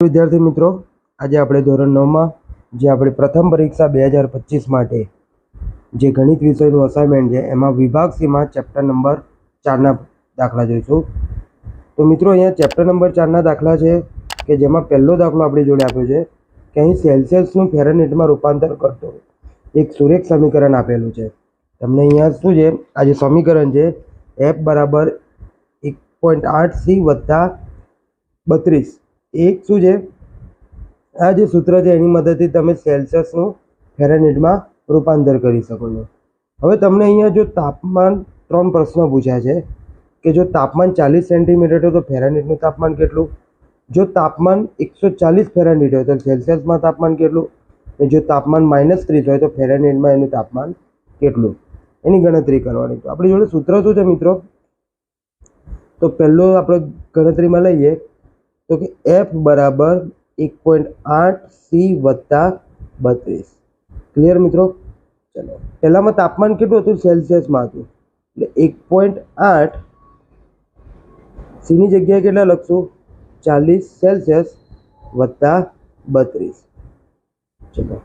વિદ્યાર્થી મિત્રો, આજે આપણે ધોરણ નવમાં જે આપણી પ્રથમ પરીક્ષા બે હજાર પચીસ માટે જે ગણિત વિષયનું અસાઇનમેન્ટ છે, એમાં વિભાગ સીમાં ચેપ્ટર નંબર ચારના દાખલા જોઈશું. તો મિત્રો, અહીંયા ચેપ્ટર નંબર ચારના દાખલા છે કે જેમાં પહેલો દાખલો આપણી જોડે આપ્યો છે કે અહીં સેલ્સિયસનું ફેરનેટમાં રૂપાંતર કરતો એક સુરેખ સમીકરણ આપેલું છે. તમને અહીંયા શું છે? આ જે સમીકરણ છે એફ બરાબર એક પોઈન્ટ આઠ સી વત્તા બત્રીસ. એક શું છે? આ જે સૂત્ર છે, એની મદદથી તમે સેલ્સિયસનું ફેરનહીટમાં રૂપાંતર કરી શકો છો. હવે તમને અહીંયા જો તાપમાન ત્રણ પ્રશ્નો પૂછ્યા છે, કે જો તાપમાન ચાલીસ સેન્ટીમીટર હોય તો ફેરનહીટનું તાપમાન કેટલું? જો તાપમાન એકસો ચાલીસ ફેરનહીટ હોય તો સેલ્સિયસમાં તાપમાન કેટલું? અને જો તાપમાન માઇનસ ત્રીસ હોય તો ફેરનહીટમાં એનું તાપમાન કેટલું? એની ગણતરી કરવાની તો આપણી જોડે સૂત્ર શું છે મિત્રો? તો પહેલું આપણે ગણતરીમાં લઈએ. તો કે એફ બરાબર એક પોઈન્ટ આઠ સી વત્તા બત્રીસ ક્લિયર મિત્રો ચલો પહેલામાં તાપમાન કેટલું હતું? સેલ્સિયસમાં હતું। એટલે એક પોઈન્ટ આઠ સીની જગ્યાએ કેટલા લખશું? ચાલીસ સેલ્સિયસ વત્તા બત્રીસ ચલો।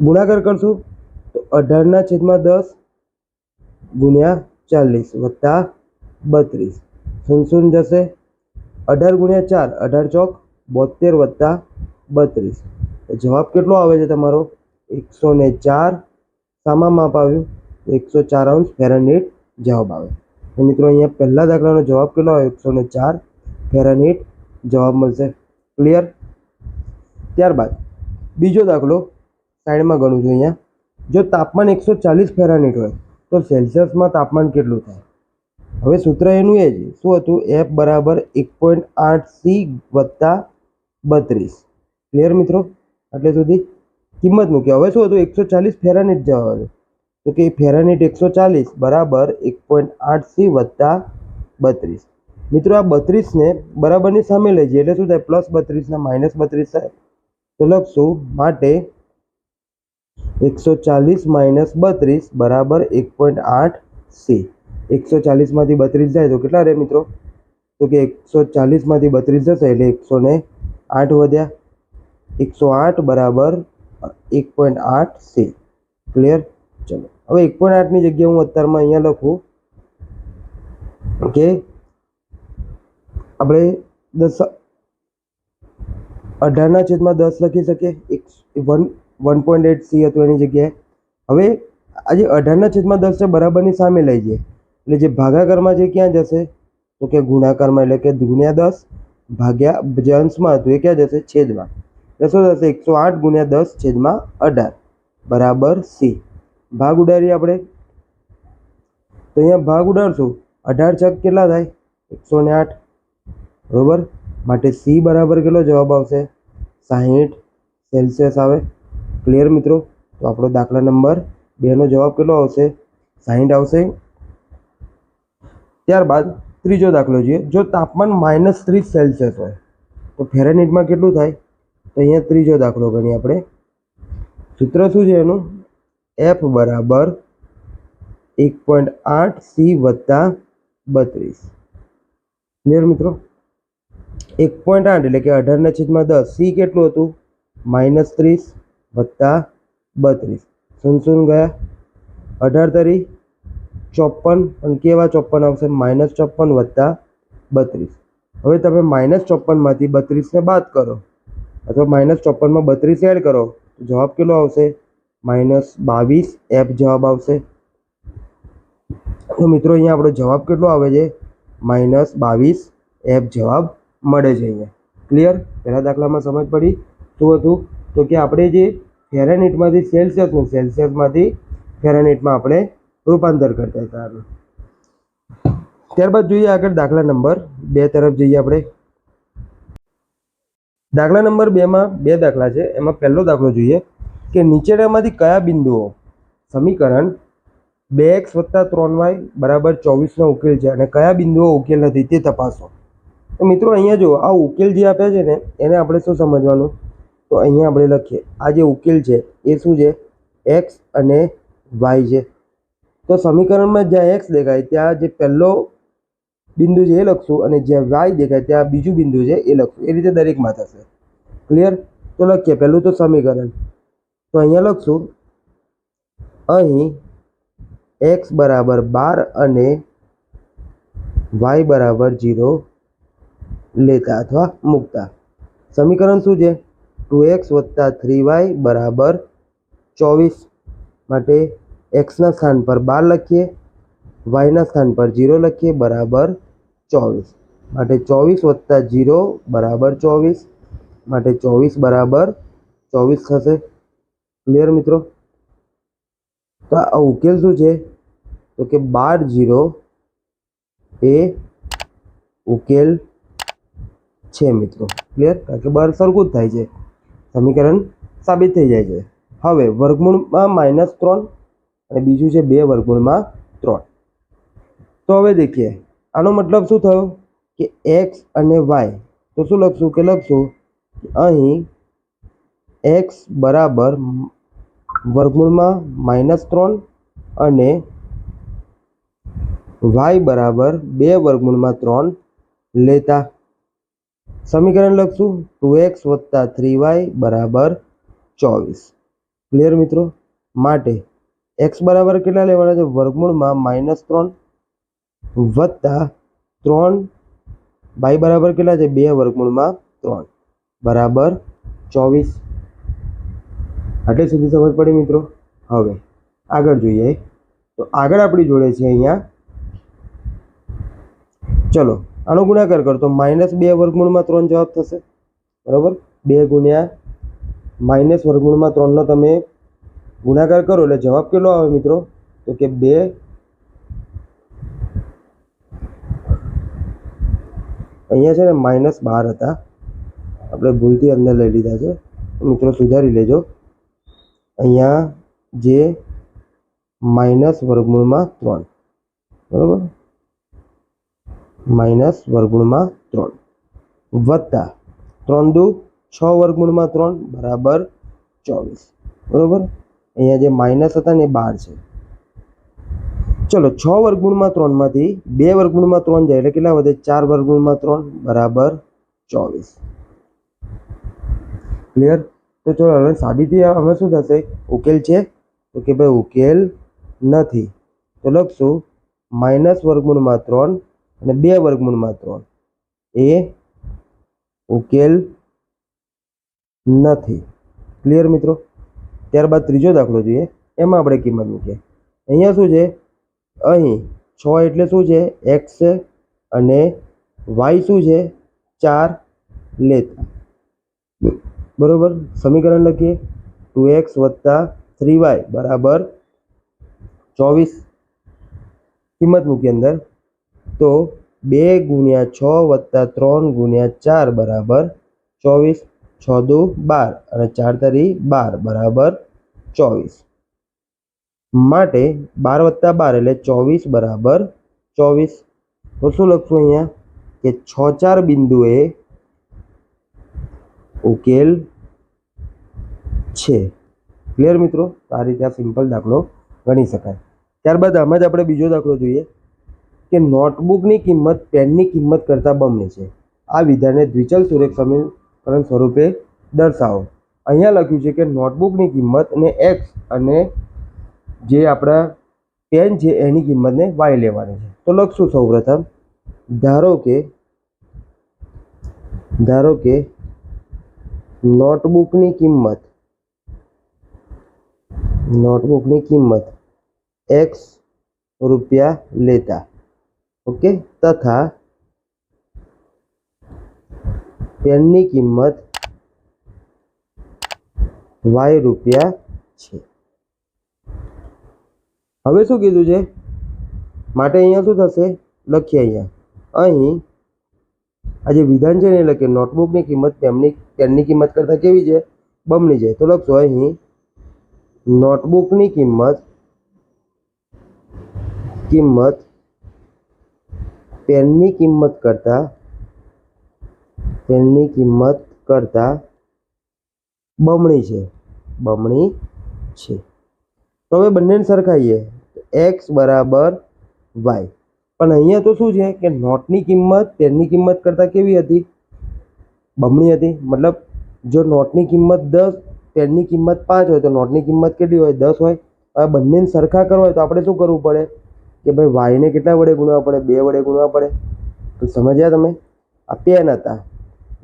ગુણાકાર કરશું તો અઢારના છેદમાં દસ ગુણ્યા ચાલીસ વત્તા બત્રીસ। શૂન્ય શૂન્ય જશે અઢાર ગુણ્યા ચાર, અઢાર ચોક બોતેર વત્તા બત્રીસ. જવાબ કેટલો આવે છે તમારો? એકસો ને ચાર. સામા માપ આવ્યું? એકસો ચાર અંશ ફેરનહીટ જવાબ આવે. મિત્રો અહીંયા પહેલા દાખલાનો જવાબ કેટલો આવે એકસો ને ચાર ફેરનહીટ જવાબ મળશે. ક્લિયર ત્યારબાદ બીજો દાખલો સાઈડમાં ગણું છું અહીંયા. જો તાપમાન એકસો ચાલીસ ફેરનહીટ હોય, તો સેલ્સિયસમાં તાપમાન કેટલું થાય? હવે સૂત્ર એનું એ જ શું હતું? એફ બરાબર એક પોઈન્ટ આઠ સી વત્તા બત્રીસ. ક્લિયર મિત્રો? એટલે સુધી કિંમત મૂકી હવે શું હતું? એકસો ચાલીસ ફેરાનીટ જવા હતો તો કે ફેરાનીટ એકસો ચાલીસ બરાબર એક પોઈન્ટ આઠ સી વત્તા બત્રીસ. મિત્રો, આ બત્રીસને બરાબરની સામે લઈ જઈએ. એટલે શું થાય? પ્લસ બત્રીસના માઇનસ બત્રીસ થાય. તો લખશું માટે એકસો ચાલીસ માઇનસ બત્રીસ બરાબર એક પોઈન્ટ આઠ સી એકસો ચાલીસમાંથી બત્રીસ જાય તો કેટલા રહે મિત્રો? તો કે એકસો ચાલીસમાંથી બત્રીસ જશે એટલે એકસો ને આઠ વધ્યા. એકસો આઠ બરાબર એક પોઈન્ટ આઠ સી ક્લિયર ચલો. હવે એક પોઈન્ટ આઠની જગ્યાએ હું અત્યારમાં અહીંયા લખું કે આપણે દસ અઢારના છેદમાં દસ લખી શકીએ. એક one one point eight C હતું એની જગ્યાએ. હવે આજે અઢારના છેદમાં દસ છે બરાબરની સામે લઈ જઈએ. એટલે જે ભાગાકારમાં જે ક્યાં જશે? તો કે ગુણાકારમાં, એટલે કે ગુણ્યા દસ ભાગ્યા જે અંશમાં હતું એ ક્યાં જશે? છેદમાં. એટલે શું થશે? એકસો આઠ ગુણ્યા દસ છેદમાં અઢાર. બરાબર સી. ભાગ ઉડાડીએ આપણે. તો અહીંયા ભાગ ઉડાડશું. અઢાર છક કેટલા થાય? એકસો ને આઠ. બરાબર? માટે સી બરાબર કેટલો જવાબ આવશે? સાહીઠ સેલ્સિયસ આવે. ક્લિયર મિત્રો? તો આપણો દાખલા નંબર બેનો જવાબ કેટલો આવશે? સાહીઠ આવશે ત્યારબાદ ત્રીજો દાખલો જોઈએ. જો તાપમાન માઇનસ ત્રીસ સેલ્સિયસ હોય, તો ફેરેનિટમાં કેટલું થાય? તો અહીંયા ત્રીજો દાખલો ગણીએ આપણે. સૂત્ર શું છે એનું? એફ બરાબર એક પોઈન્ટ આઠ સી વત્તા બત્રીસ. ક્લિયર મિત્રો? એક પોઈન્ટ આઠ એટલે કે અઢારના છેદમાં દસ. સી કેટલું હતું? માઇનસ ત્રીસ વત્તા બત્રીસ. શૂન્ય ગયા. અઢાર તરી ચોપન પણ કેવા ચોપન આવશે? માઇનસ ચોપન વત્તા બત્રીસ. હવે તમે માઇનસ ચોપનમાંથી બત્રીસને બાદ કરો. અથવા માઇનસ ચોપનમાં બત્રીસ એડ કરો. તો જવાબ કેટલો આવશે? માઇનસ બાવીસ એફ જવાબ આવશે. તો મિત્રો, અહીંયા આપણો જવાબ કેટલો આવે છે? માઇનસ બાવીસ એફ જવાબ મળે છે અહીંયા. ક્લિયર પહેલા દાખલામાં સમજ પડી. શું હતું? તો કે આપણે જે ફેરનહીટમાંથી સેલ્સિયસનું, સેલ્સિયસમાંથી ફેરનહીટમાં આપણે રૂપાંતર કરતા હતા ત્યારબાદ જોઈએ આગળ દાખલા નંબર બે તરફ જઈએ આપણે. દાખલા નંબર બેમાં બે દાખલા છે. એમાં પહેલો દાખલો જોઈએ કે નીચેનામાંથી કયા બિંદુઓ સમીકરણ બે એક્સ વત્તા ત્રણ વાય બરાબર ચોવીસનો ઉકેલ છે અને કયા બિંદુઓ ઉકેલ નથી તે તપાસો. તો મિત્રો અહીંયા જો આ ઉકેલ જે આપ્યા છે ને, એને આપણે શું સમજવાનું? તો અહીંયા આપણે લખીએ, આ જે ઉકેલ છે એ શું છે? એક્સ અને વાય છે. તો સમીકરણમાં જ્યાં એક્સ દેખાય ત્યાં જે પહેલો બિંદુ છે એ લખશું અને જ્યાં વાય દેખાય ત્યાં બીજું બિંદુ છે એ લખશું. એ રીતે દરેકમાં થશે. ક્લિયર તો લખીએ. પહેલું તો સમીકરણ. તો અહીંયા લખશું. અહીં એક્સ બરાબર બાર અને વાય બરાબર જીરો લેતા અથવા મૂકતા. સમીકરણ શું છે? ટુ એક્સ વત્તા થ્રી વાય બરાબર ચોવીસ માટે એક્સના સ્થાન પર બાર લખીએ, વાયના સ્થાન પર જીરો લખીએ, બરાબર ચોવીસ. માટે ચોવીસ વત્તા જીરો, બરાબર ચોવીસ. માટે ચોવીસ બરાબર ચોવીસ થશે. ક્લિયર મિત્રો? તો આ ઉકેલ શું છે? તો કે બાર જીરો એ ઉકેલ છે મિત્રો. ક્લિયર કારણ કે બાર સરખું જ થાય છે. સમીકરણ સાબિત થઈ જાય છે. હવે વર્ગમૂળમાં માઇનસ ત્રણ અને બીજું છે બે વર્ગમૂળમાં ત્રણ. તો હવે દેખીએ. આનો મતલબ શું થયો? કે એક્સ અને વાય તો શું લખશું કે લખશું અહીં એક્સ બરાબર વર્ગમૂળમાં માઇનસ ત્રણ અને વાય બરાબર બે વર્ગમૂળમાં ત્રણ લેતા. સમીકરણ લખશું. ટુ એક્સ વત્તા થ્રી વાય બરાબર ચોવીસ. ક્લિયર મિત્રો? માટે એક્સ બરાબર કેટલા લેવાના છે? વર્ગમૂળમાં માઇનસ ત્રણ વત્તા ત્રણ બાય બરાબર કેટલા છે? બે વર્ગમૂળમાં ત્રણ. બરાબર ચોવીસ. આટલે સુધી સમજ પડી મિત્રો? હવે આગળ જોઈએ. તો આગળ આપણી જોડે છે અહીંયા. ચલો, આનો ગુણાકાર કરો તો માઇનસ બે વર્ગમૂળમાં ત્રણ જવાબ થશે. બરાબર? બે ગુણ્યા માઇનસ વર્ગમૂળમાં ત્રણનો તમે ગુણાકાર કરો એટલે જવાબ કેટલો આવે મિત્રો? તો કે બે અહીંયા છે ને માઇનસ બાર હતા. આપણે ભૂલથી અંદર લઈ લીધા છે. મિત્રો સુધારી લેજો. અહીંયા જે માઇનસ વર્ગમૂળમાં ત્રણ. બરાબર? માઇનસ વર્ગમૂળમાં ત્રણ. વત્તા ત્રણ દુ છ વર્ગમૂળમાં ત્રણ, બરાબર ચોવીસ. બરાબર? અહીંયા જે માઇનસ હતા ને એ બાર છે. ચલો, છ વર્ગુણમાં ત્રણમાંથી, બે વર્ગુણમાં ત્રણ જાય એટલે કેટલા વધે? ચાર વર્ગુણમાં ત્રણ બરાબર ચોવીસ. ક્લિયર તો ચલો, હવે સાબિતી હવે શું થશે? ઉકેલ છે? તો કે ભાઈ, ઉકેલ નથી. તો લખશું, માઇનસ વર્ગુણમાં ત્રણ અને બે વર્ગમૂળમાં ત્રણ. એ ઉકેલ નથી. ક્લિયર મિત્રો? ત્યારબાદ ત્રીજો દાખલો જોઈએ, એમાં આપણે કિંમત મૂકીએ. અહીંયા શું છે? અહીં છ એટલે શું છે? એક્સ અને વાય શું છે? ચાર લેતા. બરોબર? સમીકરણ લખીએ. ટુ એક્સ વત્તા થ્રી વાય બરાબર ચોવીસ. કિંમત મૂકી અંદર. તો બે ગુણ્યા છ વત્તા ત્રણ ગુણ્યા ચાર બરાબર ચોવીસ. છ દુ બાર અને ચાર તરી બાર બરાબર ચોવીસ. માટે બાર વત્તા બાર એટલે ચોવીસ બરાબર ચોવીસ. તો શું લખશું અહીંયા? કે છ ચાર બિંદુએ ઉકેલ છે. ક્લિયર મિત્રો? આ રીતે આ સિમ્પલ દાખલો ગણી શકાય. ત્યારબાદ આમાં જ આપણે બીજો દાખલો જોઈએ કે નોટબુકની કિંમત પેનની કિંમત કરતાં બમણી છે. આ વિધાને દ્વિચલ સુરેખ સમીકરણ સ્વરૂપે દર્શાવો. અહીંયા લખ્યું છે કે નોટબુકની કિંમત અને એક્સ અને જે આપણા પેન છે એની કિંમતને વાય લેવાની છે. તો લખશું સૌપ્રથમ, ધારો કે ધારો કે નોટબુકની કિંમત નોટબુકની કિંમત એક્સ રૂપિયા લેતા, ઓકે, તથા પેનની કિંમત વાય રૂપિયા છે. હવે શું કીધું છે? માટે અહીંયા શું થશે? લખીએ અહીંયા. અહીં આ જે વિધાન છે ને એ લખીએ નોટબુકની કિંમત પેનની પેનની કિંમત કરતાં કેવી છે? બમણી છે. તો લખશો અહીં નોટબુકની કિંમત કિંમત, પેનની કિંમત કરતાં પેનની કિંમત કરતાં બમણી છે. બમણી છે. તો હવે બંનેને સરખાઈએ. એક્સ બરાબર વાય. પણ અહીંયા તો શું છે કે નોટની કિંમત તેલની કિંમત કરતાં કેવી હતી? બમણી હતી. મતલબ જો નોટની કિંમત દસ પેનની કિંમત પાંચ હોય તો નોટની કિંમત કેટલી હોય? દસ હોય. હવે બંનેને સરખા કરવા હોય તો આપણે શું કરવું પડે? કે ભાઈ વાયને કેટલા વડે ગુણવા પડે? બે વડે ગુણવા પડે? તો સમજ્યા તમે? આ પેન હતા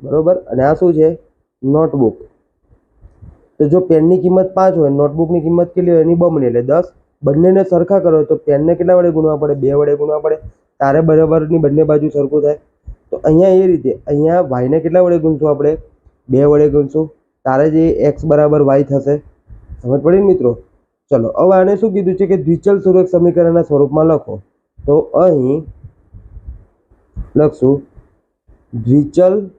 બરોબર? અને આ શું છે? નોટબુક. તો જો પેનની કિંમત પાંચ હોય, નોટબુકની કિંમત કેટલી હોય? એની બમણી. એટલે દસ. બંનેને સરખા કરો તો પેનને કેટલા વડે ગુણવા પડે? બે વડે ગુણવા પડે. તારે બરાબરની બંને બાજુ સરખું થાય. તો અહીંયા એ રીતે, અહીંયા વાયને કેટલા વડે ગુણશું આપણે? બે વડે ગુણશું. તારે જે એક્સ બરાબર વાય થશે. સમજ પડી મિત્રો? ચલો, હવે આને શું કીધું છે કે દ્વિચલ સુરેખ સમીકરણના સ્વરૂપમાં લખો. તો અહીં લખશું દ્વિચલ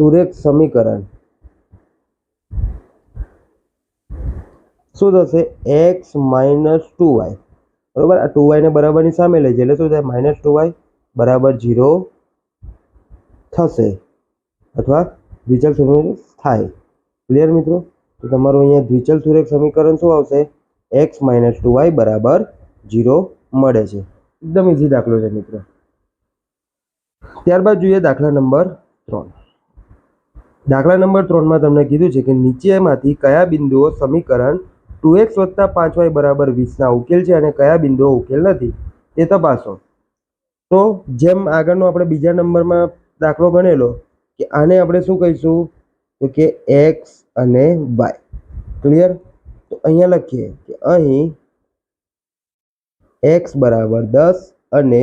સુરેખ સમીકરણ. શું થશે? એક્સ માઇનસ ટુ વાય બરોબર? આ ટુ વાયને બરાબરની સામે લઈ જાય એટલે શું થાય? માઇનસ ટુ વાય બરાબર ઝીરો થશે. અથવા દ્વિચલ સમીકરણ થાય. ક્લિયર મિત્રો? તો તમારું અહીંયા દ્વિચલ સુરેખ સમીકરણ શું આવશે? એક્સ માઇનસ ટુ વાય બરાબર ઝીરો મળે છે. એકદમ ઇઝી દાખલો છે મિત્રો. ત્યારબાદ જોઈએ દાખલા નંબર ત્રણ. દાખલા નંબર ત્રણમાં તમને કીધું છે કે નીચેમાંથી કયા બિંદુઓ સમીકરણ ટુ એક્સ વત્તા પાંચ વાય બરાબર વીસના ઉકેલ છે અને કયા બિંદુઓ ઉકેલ નથી, તે તપાસો. તો જેમ આગળનો આપણે બીજા નંબરમાં દાખલો ગણેલો, કે આને આપણે શું કહીશું? તો કે એક્સ અને વાય. ક્લિયર? તો અહીંયા લખીએ કે અહીં એક્સ બરાબર દસ અને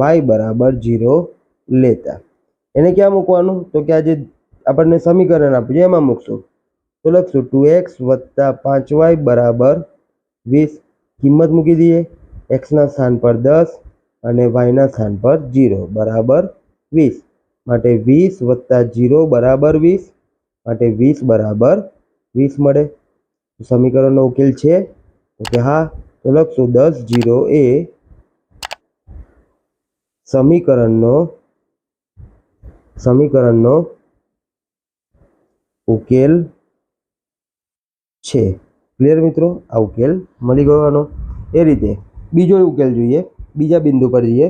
વાય બરાબર જીરો લેતા. એને ક્યાં મૂકવાનું? તો કે આ જે આપણને સમીકરણ આપ્યું છે. એમાં મૂકશું. તો લખશું ટુ એક્સ વત્તા પાંચ વાય બરાબર વીસ. કિંમત મૂકી દઈએ. એક્સના સ્થાન પર દસ અને વાયના સ્થાન પર જીરો બરાબર વીસ. માટે વીસ વત્તા જીરો બરાબર વીસ. માટે વીસ બરાબર વીસ મળે. સમીકરણનો ઉકેલ છે. તો કે હા, તો લખશું દસ જીરો એ સમીકરણનો સમીકરણનો ઉકેલ છે ક્લિયર મિત્રો આ ઉકેલ મળી ગયો એ રીતે બીજો ઉકેલ જોઈએ બીજા બિંદુ પર જઈએ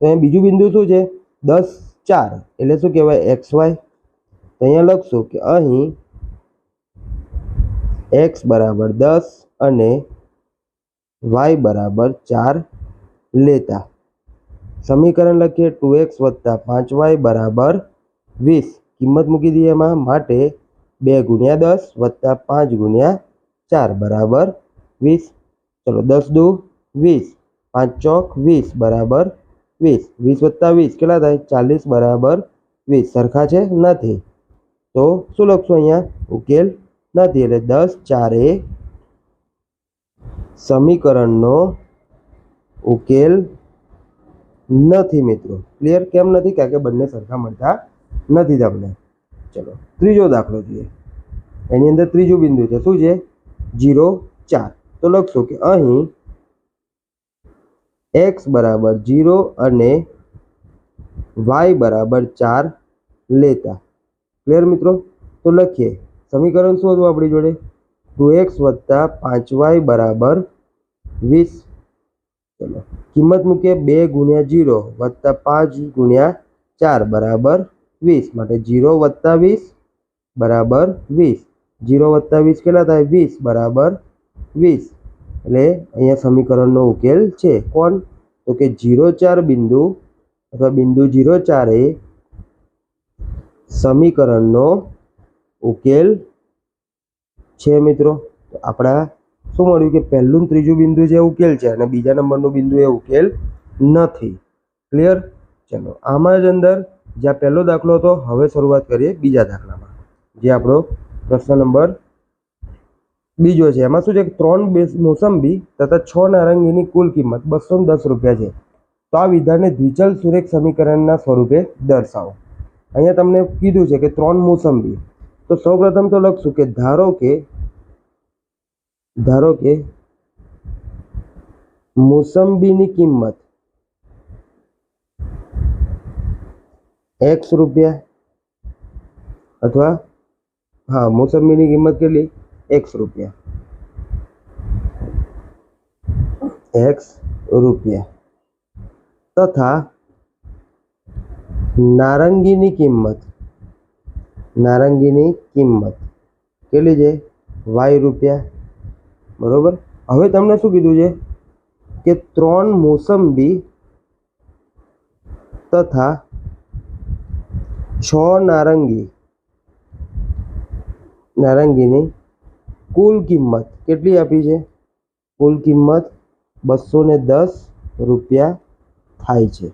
તો અહીં બીજું બિંદુ શું છે દસ ચાર એટલે શું કહેવાય એક્સ વાય તો અહીંયા લખશું કે અહીં એક્સ બરાબર દસ અને વાય બરાબર ચાર લેતા સમીકરણ લખીએ ટુ એક્સ વત્તા પાંચ વાય બરાબર વીસ. કિંમત મૂકી દઈએ એમાં માટે બે ગુણ્યા દસ વત્તા પાંચ ગુણ્યા ચાર બરાબર વીસ. ચલો દસ દુ વીસ. પાંચ ચોક વીસ બરાબર વીસ. વીસ વત્તા વીસ કેટલા થાય? ચાલીસ બરાબર વીસ. સરખા છે? નથી. તો શું લખશું અહીંયા? ઉકેલ નથી. એટલે દસ ચારે સમીકરણનો ઉકેલ નથી મિત્રો. ક્લિયર કેમ નથી? કારણ કે બંને સરખા મળતા નથી તમને ચલો, ત્રીજો દાખલો જોઈએ. એની અંદર ત્રીજું બિંદુ છે. શું છે? જીરો ચાર. તો લખશો કે અહીં એક્સ બરાબર જીરો અને વાય બરાબર ચાર લેતા. ક્લિયર મિત્રો? તો લખીએ. સમીકરણ શું હતું આપણી જોડે? ટુ એક્સ વત્તા પાંચ વાય બરાબર વીસ ચલો. કિંમત મૂકીએ બે ગુણ્યા જીરો વત્તા પાંચ ગુણ્યા ચાર, બરાબર વીસ. માટે જીરો વત્તા વીસ, બરાબર વીસ. જીરો વત્તા વીસ કેટલા થાય? વીસ, બરાબર વીસ. એટલે અહીંયા સમીકરણનો ઉકેલ છે. કોણ? તો કે જીરો ચાર બિંદુ અથવા બિંદુ જીરો ચાર એ સમીકરણનો ઉકેલ છે મિત્રો. આપણા શું મળ્યું કે પહેલું ત્રીજું બિંદુ જે ઉકેલ છે અને બીજા નંબરનું બિંદુ એ ઉકેલ નથી. ક્લિયર ચલો, આમાં જ અંદર જ્યાં પહેલો દાખલો હતો, હવે શરૂઆત કરીએ બીજા દાખલામાં. જે આપણો પ્રશ્ન નંબર બીજો છે. એમાં શું છે ત્રણ બેસ મોસંબી તથા છ નારંગીની કુલ કિંમત બસો દસ રૂપિયા છે. તો આ વિધાનને દ્વિચલ સુરેખ સમીકરણના સ્વરૂપે દર્શાવો. અહીંયા તમને કીધું છે કે ત્રણ મોસંબી. તો સૌપ્રથમ તો લખશું કે ધારો કે ધારો કે મોસંબીની કિંમત એક્સ રૂપિયા અથવા હા મોસંબીની કિંમત કેટલી એક્સ રૂપિયા એક્સ રૂપિયા તથા નારંગીની કિંમત નારંગીની કિંમત કેટલી છે વાય રૂપિયા બરોબર? હવે તમને શું કીધું છે? કે ત્રણ મોસંબી તથા છ નારંગી. નારંગીની કુલ કિંમત કેટલી આપી છે? કુલ કિંમત બસો ને દસ રૂપિયા થાય છે.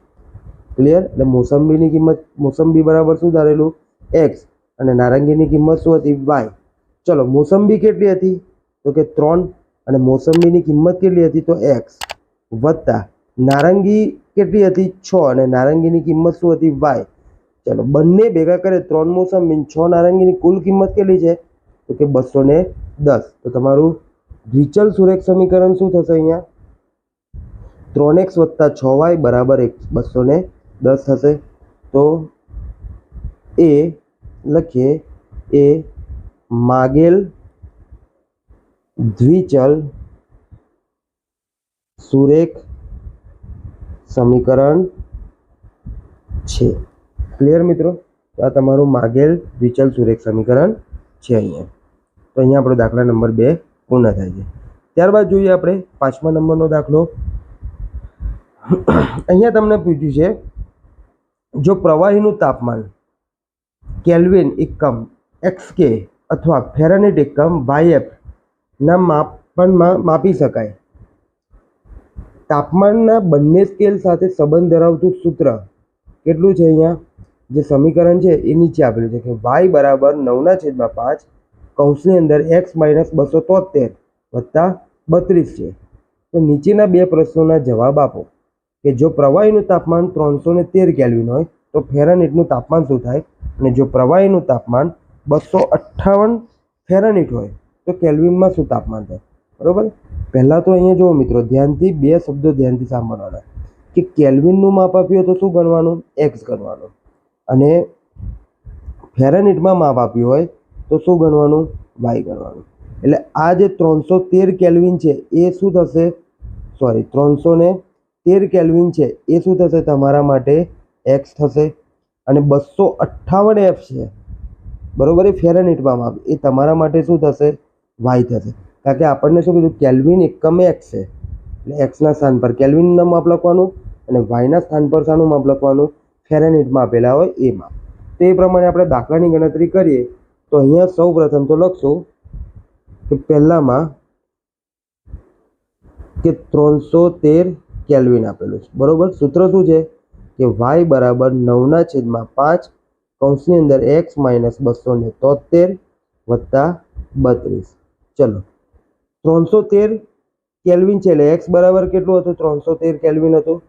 ક્લિયર? એટલે મોસંબીની કિંમત, મોસંબી બરાબર શું ધારેલું? એક્સ. અને નારંગીની કિંમત શું હતી? વાય. ચલો, મોસંબી કેટલી હતી? તો કે ત્રણ અને મોસંબીની કિંમત કેટલી હતી? તો એક્સ વત્તા નારંગી કેટલી હતી? છ. અને નારંગીની કિંમત શું હતી? વાય ચલો, બંને ભેગા કરે ત્રણ મોસંબી છ નારંગીની કુલ કિંમત કેટલી છે? તો કે બસો ને દસ. તો તમારું દ્વિચલ સુરેખ સમીકરણ શું થશે અહીંયા? ત્રણ એક્સ વત્તા છ વાય બરાબર એક. બસો ને દસ થશે. તો એ લખીએ એ માગેલ દ્વિચલ સુરેખ સમીકરણ છે. ક્લિયર મિત્રો? આ તમારું માગેલ દ્વિચલ સુરેખ સમીકરણ છે અહીંયા. તો અહીંયા આપણો દાખલા નંબર બે પૂર્ણ થાય છે. ત્યારબાદ જોઈએ આપણે પાંચમા નંબરનો દાખલો. અહીંયા તમને પૂછ્યું છે, જો પ્રવાહીનું તાપમાન કેલ્વિન એકમ એક્સ કે અથવા ફેરનેટ એકમ વાયએફ ના માપનમાં માપી શકાય. તાપમાનના બંને સ્કેલ સાથે સંબંધ ધરાવતું સૂત્ર કેટલું છે અહીંયા? જે સમીકરણ છે એ નીચે આપેલું છે કે વાય બરાબર નવના છેદમાં પાંચ કૌંસની અંદર એક્સ માઇનસ બસો તોતેર વત્તા બત્રીસ છે. તો નીચેના બે પ્રશ્નોના જવાબ આપો કે જો પ્રવાહીનું તાપમાન ત્રણસો ને તેર કેલ્વિન હોય, તો ફેરાનીટનું તાપમાન શું થાય? અને જો પ્રવાહીનું તાપમાન બસો અઠ્ઠાવન ફેરાનીટ હોય તો કેલ્વિનમાં શું તાપમાન થાય? બરાબર? પહેલાં તો અહીંયા જુઓ મિત્રો, ધ્યાનથી, બે શબ્દો ધ્યાનથી સાંભળવાના. કે કેલ્વિનનું માપ આપ્યું તો શું ગણવાનું એક્સ ગણવાનું અને ફેરેનિટમાં માપ આપ્યું હોય તો શું ગણવાનું વાય ગણવાનું એટલે આ જે ત્રણસો તેર કેલ્વિન છે, એ શું થશે? સોરી ત્રણસો ને તેર કેલ્વિન છે, એ શું થશે? તમારા માટે એક્સ થશે. અને બસો અઠ્ઠાવન એફ છે, બરાબર? એ ફેરેનિટમાં માપ, એ તમારા માટે શું થશે? વાય થશે. કારણ કે આપણને શું કીધું? કેલ્વિન એકમ એક્સ છે. એટલે એક્સના સ્થાન પર કેલ્વિનનું માપ લખવાનું અને વાયના સ્થાન પર શાનું માપ લખવાનું ફેરેનિટમાં આપેલા હોય એ માપ તો એ પ્રમાણે આપણે દાખલાની ગણતરી કરીએ. તો અહીંયા સૌ પ્રથમ તો લખશું કે પહેલામાં કે ત્રણસો તેર કેલ્વિન આપેલું છે. બરોબર? સૂત્ર શું છે? કે વાય બરાબર નવના છેદમાં પાંચ કૌંસની અંદર એક્સ માઇનસ બસો ને તોતેર વત્તા બત્રીસ. ચલો. ત્રણસો તેર કેલ્વિન છે એટલે એક્સ બરાબર કેટલું હતું? ત્રણસો તેર કેલ્વિન હતું.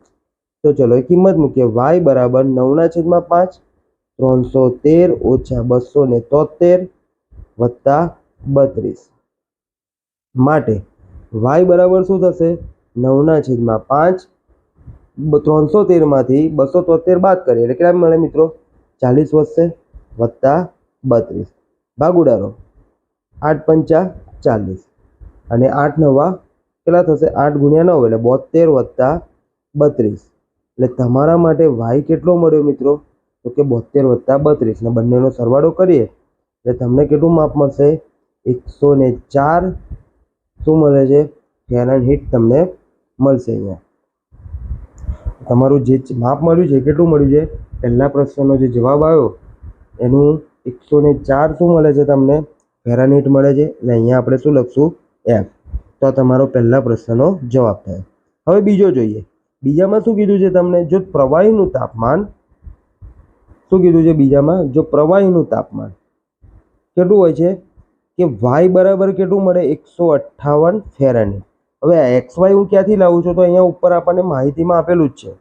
તો ચલો, એ કિંમત મૂકીએ. વાય બરાબર નવના છેદમાં પાંચ. ત્રણસો તેર ઓછા બસો ને તોતેર વત્તા બત્રીસ. માટે વાય બરાબર શું થશે? નવના છેદમાં પાંચ. ત્રણસો તેરમાંથી બસો તોતેર બાદ કરીએ. એટલે કેટલા મળે મિત્રો? ચાલીસ વધશે વત્તા બત્રીસ. ભાગ આઠ પંચા ચાલીસ. અને આઠ નવા, કેટલા થશે? આઠ ગુણ્યા નવ એટલે બોતેર વત્તા બત્રીસ. એટલે તમારા માટે વાય કેટલો મળ્યો મિત્રો? તો કે બોતેર વત્તા બત્રીસ. ને બંનેનો સરવાળો કરીએ, એટલે તમને કેટલું માપ મળશે? એકસો ને ચાર. શું મળે છે? ફેરન હીટ તમને મળશે અહીંયા. તમારું જે માપ મળ્યું છે કેટલું મળ્યું છે? પહેલા પ્રશ્નનો જે જવાબ આવ્યો, એનું એકસો ને ચાર શું મળે છે તમને? ફેરાનહીટ મળે છે એટલે અહીંયા આપણે શું લખશું? એફ તો આ તમારો પહેલા પ્રશ્નનો જવાબ થાય. હવે બીજો જોઈએ. બીજામાં શું કીધું છે તમને? જો પ્રવાહીનું તાપમાન, શું કીધું છે બીજામાં? જો પ્રવાહીનું તાપમાન કેટલું હોય છે? કે વાય બરાબર કેટલું મળે? એકસો અઠ્ઠાવન ફેરાનહીટ હવે એક્સ વાય હું ક્યાંથી લાવું છું? તો અહીંયા ઉપર આપણને માહિતીમાં આપેલું જ છે.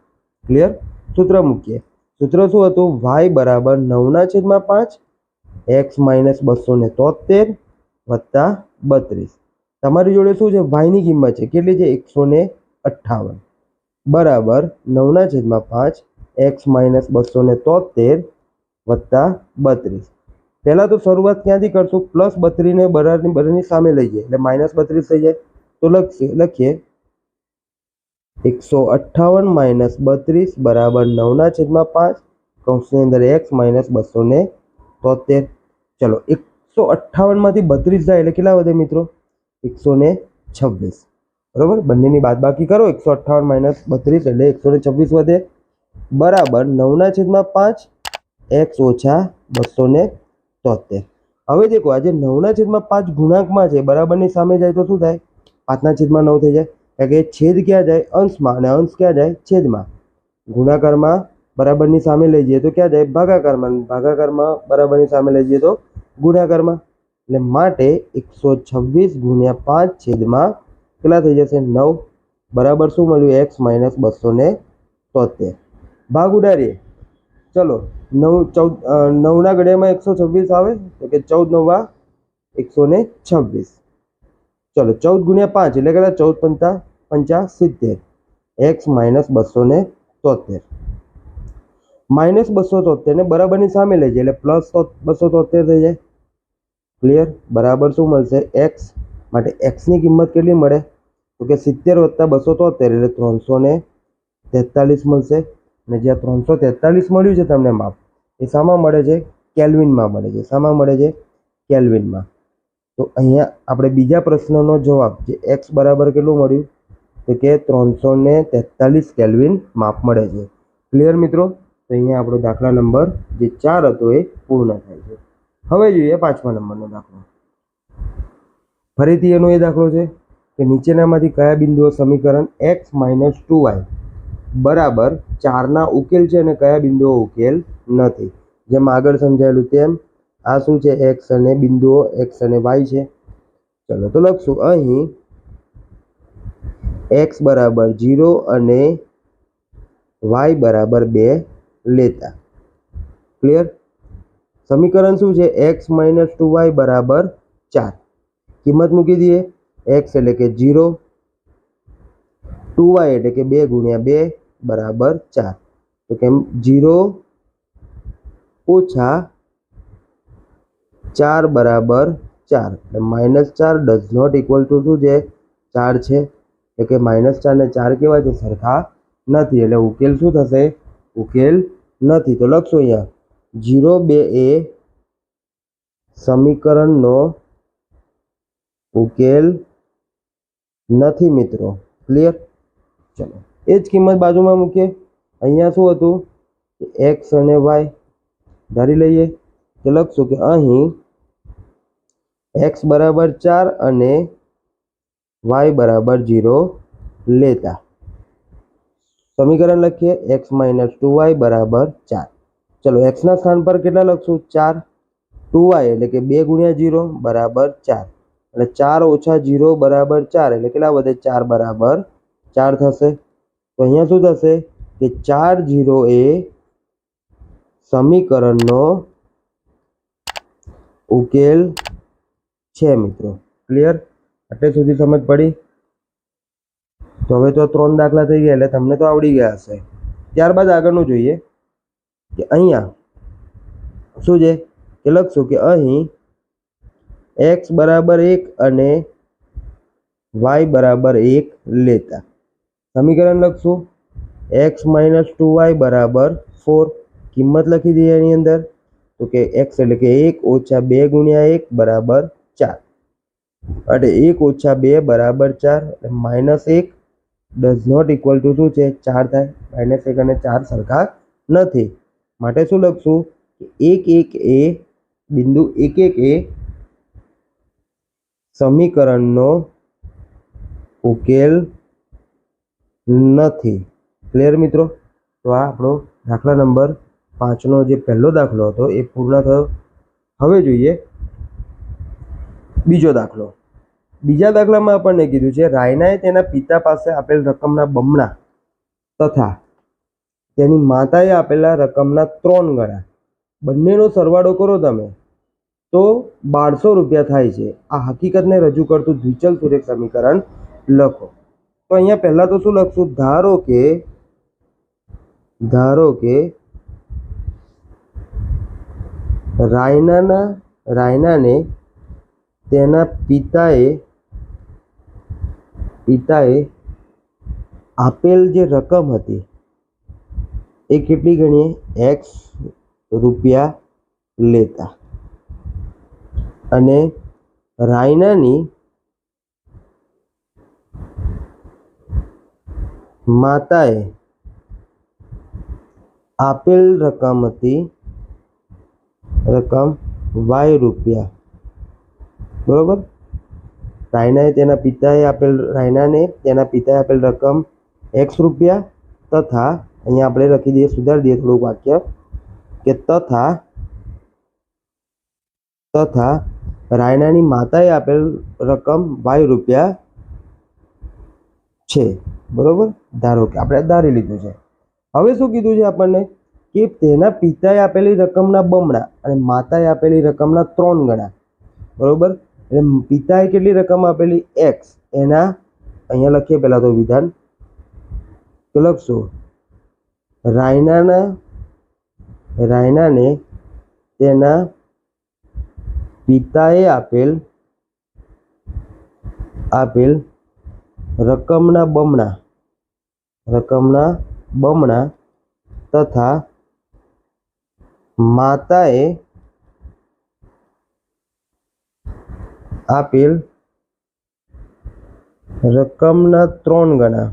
ક્લિયર સૂત્ર મૂકીએ. સૂત્ર શું હતું? વાય બરાબર નવના છેદમાં પાંચ એક્સ માઇનસ બસો ને તોતેર વત્તા બત્રીસ. તમારી જોડે શું છે? વાયની કિંમત છે. કેટલી છે? એકસો ને અઠ્ઠાવન. બરાબર નવના છેદમાં પાંચ એક્સ માઇનસ બસો ને તોતેર વત્તા બત્રીસ. પહેલાં તો શરૂઆત ક્યાંથી કરશું? પ્લસ બત્રીને બરાબરની બરાબરની સામે લઈ જઈએ એટલે માઇનસ બત્રીસ થઈ જાય. તો લખીએ લખીએ. એકસો અઠ્ઠાવન માઇનસ બત્રીસ બરાબર નવના છેદમાં પાંચ. કૌંસની અંદર એક્સ માઇનસ બસો ને તોતેર. ચલો, એકસો અઠ્ઠાવનમાંથી બત્રીસ જાય એટલે કેટલા વધે મિત્રો? એકસો ને છવ્વીસ. બરાબર? બંનેની બાદબાકી કરો, એકસો અઠ્ઠાવન માઇનસ બત્રીસ એટલે એકસો ને છવ્વીસ વધે. બરાબર, નવના છેદમાં પાંચ, એક્સ ઓછા બસો ને તોતેર. હવે દેખો આજે નવના છેદમાં પાંચ ગુણાંકમાં છે, બરાબરની સામે જાય તો શું થાય? પાંચના છેદમાં નવ થઈ જાય. કારણ કે છેદ ક્યાં જાય? અંશમાં. અને અંશ ક્યાં જાય? છેદમાં. ગુણાકારમાં બરાબરની સામે લઈ જઈએ તો ક્યાં જાય? ભાગાકારમાં. અને ભાગાકારમાં બરાબરની સામે લઈ જઈએ તો ગુણાકારમાં. એટલે માટે એકસો છવ્વીસ ગુણ્યા પાંચ છેદમાં કેટલા થઈ જશે? નવ. બરાબર શું મળ્યું? એક્સ માઇનસ બસો ને તોતેર. ભાગ ઉડાડીએ. ચલો નવ ચૌદ અ, નવના ગળિયામાં એકસો છવ્વીસ આવે? તો કે ચૌદ નવા એકસો ને છવ્વીસ. ચલો ચૌદ ગુણ્યા પાંચ એટલે કેટલા? ચૌદ પંચા પંચા સિત્તેર. એક્સ માઇનસ બસો ને તોતેર. માઇનસ બસો તોતેર ને બરાબરની સામે લઈ જાય એટલે પ્લસ બસો તોતેર થઈ જાય. ક્લિયર બરાબર શું મળશે? એક્સ માટે એક્સની કિંમત કેટલી મળે? તો કે સિત્તેર વત્તા બસો તોતેર એટલે ત્રણસો ને તેતાલીસ મળશે. અને જ્યાં ત્રણસો તેતાલીસ મળ્યું છે તમને માપ, એ શામાં મળે છે? કેલ્વિનમાં મળે છે. શામાં મળે છે? કેલ્વિનમાં. તો અહીંયા આપણે બીજા પ્રશ્નનો જવાબ જે એક્સ બરાબર કેટલું મળ્યું? તો કે ત્રણસો ને તેતાલીસ કેલ્વિન માપ મળે છે. ક્લિયર મિત્રો? તો અહીંયા આપણો દાખલા નંબર જે ચાર હતો એ પૂર્ણ થાય છે. હવે જોઈએ પાંચમા નંબરનો દાખલો. ફરીથી એનો એ દાખલો છે કે નીચેનામાંથી કયા બિંદુઓ સમીકરણ એક્સ માઇનસ ટુ વાય બરાબર ચારના ઉકેલ છે અને કયા બિંદુઓ ઉકેલ નથી. જેમ આગળ સમજાયેલું તેમ આ શું છે? એક્સ અને બિંદુઓ એક્સ અને વાય છે. ચલો તો લખશું. અહીં એક્સ બરાબર જીરો અને વાય બરાબર બે લેતા. ક્લિયર સમીકરણ શું છે? એક્સ માઇનસ ટુ વાય બરાબર ચાર. કિંમત મૂકી દઈએ. એક્સ એટલે કે જીરો ટુ વાય એટલે કે બે ગુણ્યા બે બરાબર ચાર. તો કેમ? જીરો ઓછા ચાર બરાબર ચાર. એટલે માઇનસ ચાર ડઝ નોટ ઇક્વલ ટુ શું છે? ચાર છે. એટલે કે માઇનસ ચાર ને ચાર કેવા છે સરખા નથી. એટલે ઉકેલ શું થશે? ઉકેલ નથી. તો લખશું અહીંયા. જીરો બે એ સમીકરણનો ઉકેલ નથી મિત્રો. ક્લિયર ચલો. એ જ કિંમત બાજુમાં મૂકીએ. અહીંયા શું હતું? એક્સ અને વાય ધારી લઈએ. તો લખશું કે અહીં એક્સ બરાબર ચાર અને વાય બરાબર જીરો લેતા. સમીકરણ લખીએ એક્સ માઇનસ ટુ વાય બરાબર ચાર. ચલો એક્સના સ્થાન પર કેટલા લખશું? ચાર. ટુ વાય એટલે કે બે ગુણ્યા જીરો બરાબર ચાર. એટલે ચાર ઓછા જીરો બરાબર ચાર એટલે કેટલા વધે? ચાર બરાબર ચાર થશે. તો અહીંયા શું થશે? કે ચાર જીરો એ સમીકરણનો ઉકેલ છે મિત્રો. ક્લિયર એટલે સુધી સમજ પડી? તો હવે તો ત્રણ દાખલા થઈ ગયા એટલે તમને તો આવડી ગયા હશે. ત્યારબાદ આગળનું જોઈએ કે અહીંયા શું છે? કે લખશું કે અહીં એક્સ બરાબર એક અને વાય બરાબર એક લેતા. સમીકરણ લખશું. એક્સ માઇનસ ટુ વાય બરાબર ફોર કિંમત લખી દઈએ એની અંદર. તો કે એક્સ એટલે કે એક ઓછા બે ગુણ્યા એક બરાબર ચાર. એટલે એક ઓછા બે બરાબર ચાર, એટલે માઇનસ એક ડઝ નોટ ઇક્વલ ટુ શું છે? ચાર થાય. માઇનસ એક અને ચાર સરખા નથી. માટે શું લખશું? એક એક એ બિંદુ એક એક એ સમીકરણનો ઉકેલ નથી. ક્લિયર મિત્રો? તો આ આપણો દાખલા નંબર પાંચનો જે પહેલો દાખલો હતો એ પૂર્ણ થયો. હવે જોઈએ બીજો દાખલો. બીજા દાખલામાં આપણને કીધું છે, રાયનાએ તેના પિતા પાસે આપેલ રકમના બમણા તથા તેની માતાએ આપેલા રકમના ત્રણ ગણા બંનેનો સરવાળો કરો તમે. તો બારસો રૂપિયા થાય છે. આ હકીકતને રજૂ કરતું દ્વિચલ સુરેખ સમીકરણ લખો. તો અહીંયા પહેલાં તો શું લખશું? ધારો કે ધારો કે રાયનાના, રાયનાને તેના પિતાએ પિતાએ આપેલ જે રકમ હતી, એ કેટલી ગણીએ? એક્સ રૂપિયા લેતા. અને રાયનાની માતાએ આપેલ રકમ હતી, રકમ વાય રૂપિયા. બરોબર? રાયનાએ તેના પિતાએ આપેલ, રાયનાને તેના પિતાએ આપેલ રકમ એક્સ રૂપિયા તથા, અહીંયા આપણે લખી દઈએ, સુધારી દઈએ થોડુંક વાક્ય, કે તથા તથા રાયનાની માતાએ આપેલ રકમ વાય રૂપિયા છે. બરોબર? ધારો કે આપણે ધારી લીધું છે. હવે શું કીધું છે આપણને? કે તેના પિતાએ આપેલી રકમના બમણા અને માતાએ આપેલી રકમના ત્રણ ગણા. બરોબર? એટલે પિતાએ કેટલી રકમ આપેલી? એક્સ એના અહીંયા લખીએ પહેલાં તો વિધાન. તો લખશું. રાયનાના, રાયનાને તેના પિતાએ આપેલ આપેલ રકમના બમણા રકમના બમણા તથા માતાએ આપેલ રકમના ત્રણ ગણા.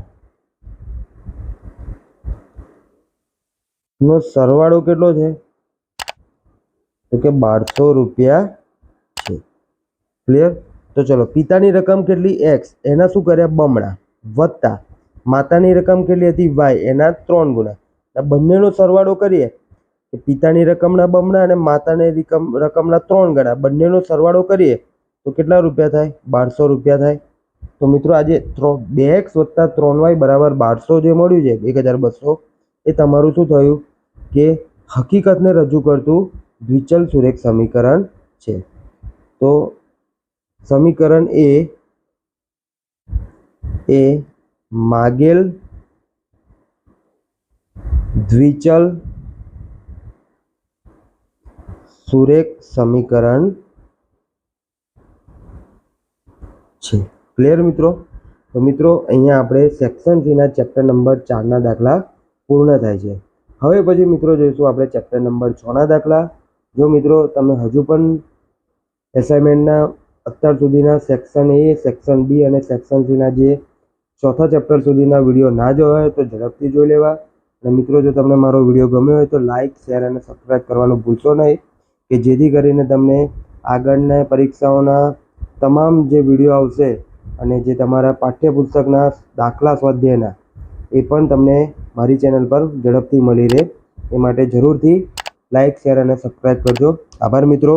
નો સરવાળો કેટલો છે? તો કે બારસો રૂપિયા છે. ક્લિયર તો ચલો, પિતાની રકમ કેટલી? એક્સ એના શું કર્યા? બમણા. વત્તા. માતાની રકમ કેટલી હતી? વાય એના ત્રણ ગુણા. બંનેનો સરવાળો કરીએ કે પિતાની રકમના બમણા અને માતાની રકમ રકમના ત્રણ ગણા. બંનેનો સરવાળો કરીએ તો કેટલા રૂપિયા થાય? બારસો રૂપિયા થાય. તો મિત્રો આજે ત્રણ બે એક્સ વત્તા ત્રણ વાય બરાબર બારસો જે મળ્યું છે, એક હજાર બસો, એ તમારું શું થયું? કે હકીકતને રજૂ કરતું દ્વિચલ સુરેખ સમીકરણ છે. તો સમીકરણ એ એ માગેલ દ્વિચલ સુરેખ સમીકરણ છે. ક્લિયર મિત્રો? તો મિત્રો, અહીંયા આપણે સેક્શન સીના ચેપ્ટર નંબર ચારના દાખલા પૂર્ણ થાય છે. હવે પછી મિત્રો જોઈશું આપણે ચેપ્ટર નંબર છના દાખલા. જો મિત્રો, તમે હજુ પણ એસાઇનમેન્ટના અત્યાર સુધીના સેક્શન એ સેક્શન બી અને સેક્શન સીના જે ચોથા ચેપ્ટર સુધીના વીડિયો ના જોયા હોય તો ઝડપથી જોઈ લેવા. અને મિત્રો, જો તમને મારો વીડિયો ગમ્યો હોય તો લાઇક શેર અને સબસ્ક્રાઈબ કરવાનું ભૂલશો નહીં. કે જેથી કરીને તમને આગળના પરીક્ષાઓના તમામ જે વીડિયો આવશે અને જે તમારા પાઠ્યપુસ્તકના દાખલા સ્વાધ્યાયના, એ પણ તમને મારી ચેનલ પર ઝડપથી મળી રહે. એ માટે જરૂરથી લાઇક શેર અને સબસ્ક્રાઈબ કરજો. આભાર મિત્રો.